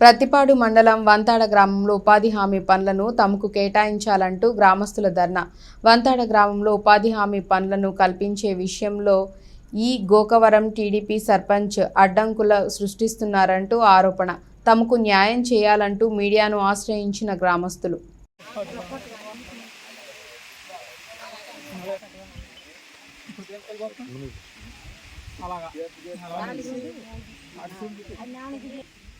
ప్రతిపాడు మండలం వంతాడ గ్రామంలో ఉపాధి హామీ పనులను తమకు కేటాయించాలంటూ గ్రామస్తుల ధర్నా. వంతాడ గ్రామంలో ఉపాధి హామీ పనులను కల్పించే విషయంలో ఈ గోకవరం టీడీపీ సర్పంచ్ అడ్డంకుల సృష్టిస్తున్నారంటూ ఆరోపణ. తమకు న్యాయం చేయాలంటూ మీడియాను ఆశ్రయించిన గ్రామస్తులు.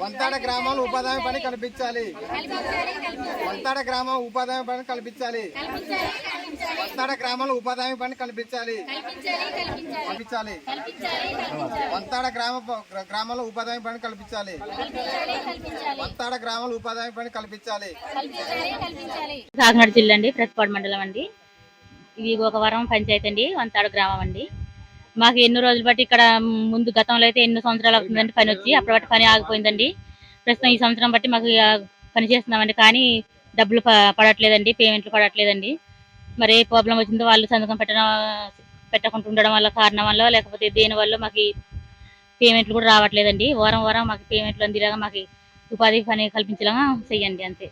వంతాడ గ్రామంలో ఉపాధి పని కల్పించాలి. వంతాడ గ్రామం ఉపాధి పని కల్పించాలి. వంతాడ గ్రామంలో ఉపాధి పని కల్పించాలి. కల్పించాలి వంతాడ గ్రామ గ్రామంలో ఉపాధి పని కల్పించాలి. వంతాడ గ్రామంలో ఉపాధి పని కల్పించాలి. కాకినాడ జిల్లా అండి ప్రతిపాడు మండలం అండి. ఇది ఒక వరం పంచాయతీ అండి వంతాడు గ్రామం అండి. మాకు ఎన్నో రోజులు బట్టి ఇక్కడ ముందు గతంలో అయితే ఎన్నో సంవత్సరాలు అవుతుందండి పని వచ్చి అప్పటి బట్టి పని ఆగిపోయిందండి. ప్రస్తుతం ఈ సంవత్సరం బట్టి మాకు పని చేస్తున్నామండి కానీ డబ్బులు పడట్లేదండి పేమెంట్లు పడట్లేదండి. మరి ఏ ప్రాబ్లం వచ్చిందో వాళ్ళు సంతకం పెట్టడం పెట్టకుండా ఉండడం వల్ల కారణం వల్ల లేకపోతే దేని వల్ల మాకు పేమెంట్లు కూడా రావట్లేదండి. వారం వారం మాకు పేమెంట్లు అందిలాగా మాకు ఉపాధి పని కల్పించేలాగా చెయ్యండి అంతే.